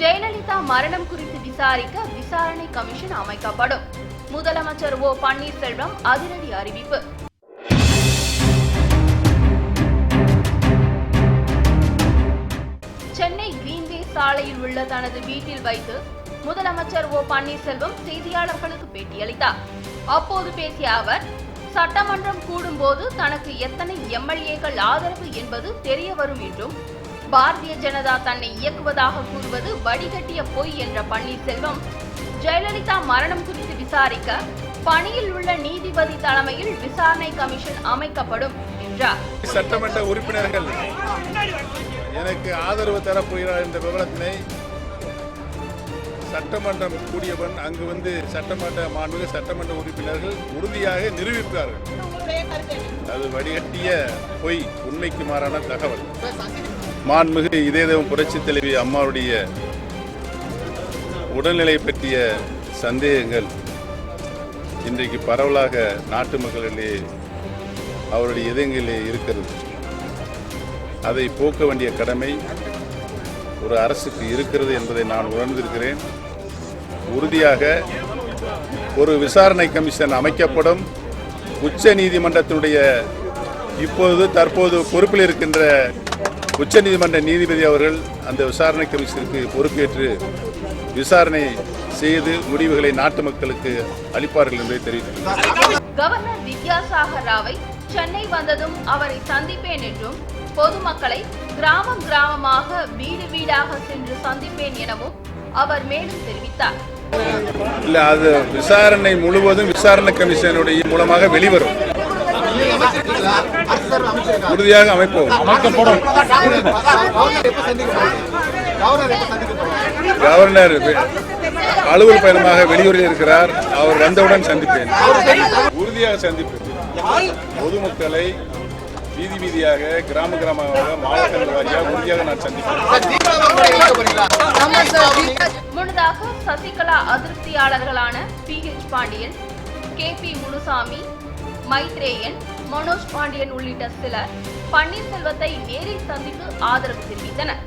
ஜெயலலிதா மரணம் குறித்து விசாரிக்க விசாரணை கமிஷன் அமைக்கப்படும். முதலமைச்சர் ஓ பன்னீர்செல்வம் அதிரடி அறிவிப்பு. சென்னை கிரீன்வே சாலையில் உள்ள தனது வீட்டில் வைத்து முதலமைச்சர் ஓ பன்னீர்செல்வம் செய்தியாளர்களுக்கு பேட்டியளித்தார். அப்போது பேசிய அவர் சட்டமன்றம் கூடும்போது தனக்கு எத்தனை எம்எல்ஏக்கள் ஆதரவு என்பது தெரிய வரும் என்றும் பாரதிய ஜனதா தன்னை இயக்குவதாக கூறுவது வடிகட்டிய பொய் என்ற பன்னீர்செல்வம். ஜெயலலிதா மரணம் குறித்து விசாரிக்க பணியில் உள்ள நீதிபதி தலைமையில் விசாரணை கமிஷன் அமைக்கப்படும் என்றார். சட்டமன்ற உறுப்பினர்கள் எனக்கு ஆதரவு தரப்போகிறார் என்ற விவரத்தினை சட்டமன்றம் கூடியவன் அங்கு வந்து சட்டமன்ற மாண்புமிகு சட்டமன்ற உறுப்பினர்கள் உறுதியாக நிரூபிப்பார்கள். அது வடிகட்டிய பொய் உண்மைக்கு மாறான தகவல். மாண்புமிகு இதயதேவம் புரட்சி தலைவி அம்மாவுடைய உடல்நிலை பற்றிய சந்தேகங்கள் இன்றைக்கு பரவலாக நாட்டு மக்களிடையே அவருடைய இதயங்களிலே இருக்கிறது. அதை போக்க வேண்டிய கடமை ஒரு அரசுக்கு இருக்கிறது என்பதை நான் உணர்ந்திருக்கிறேன். உறுதியாக ஒரு விசாரணை கமிஷன் அமைக்கப்படும். உச்ச நீதிமன்றத்தினுடைய இப்போது தற்போது பொறுப்பில் இருக்கின்ற உச்ச நீதிமன்ற நீதிபதி அவர்கள் அந்த விசாரணை கமிஷனுக்கு பொறுப்பேற்று விசாரணை செய்து முடிவுகளை நாட்டு மக்களுக்கு அளிப்பார்கள் என்பதை தெரிவித்தார் கவர்னர் வித்யாசாகர் ராவை சென்னை வந்ததும் அவரை சந்திப்பேன் என்றும் பொதுமக்களை கிராமம் கிராமமாக வீடு வீடாக சென்று சந்திப்பேன் எனவும் அவர் மேலும் தெரிவித்தார். இல்ல அது விசாரணை முழுவதும் விசாரணை கமிஷனுடைய மூலமாக வெளிவரும். உறுதியாக அமைப்போம். கவர்னர் அலுவல் பயணமாக வெளியூரில் இருக்கிறார் அவர் வந்தவுடன் சந்திப்பேன். உறுதியாக சந்திப்பேன். பொதுமக்களை வீதி வீதியாக கிராம கிராமமாக மாவட்டங்கள் வாரியாக உறுதியாக நான் சந்திக்கிறேன் முன்னதாக Sasikala அதிருப்தியாளர்களான P H Pandian K P Munusamy Maitreyan Manoj Pandian உள்ளிட்ட சிலர் பன்னீர்செல்வத்தை நேரில் சந்தித்து ஆதரவு தெரிவித்தனர்.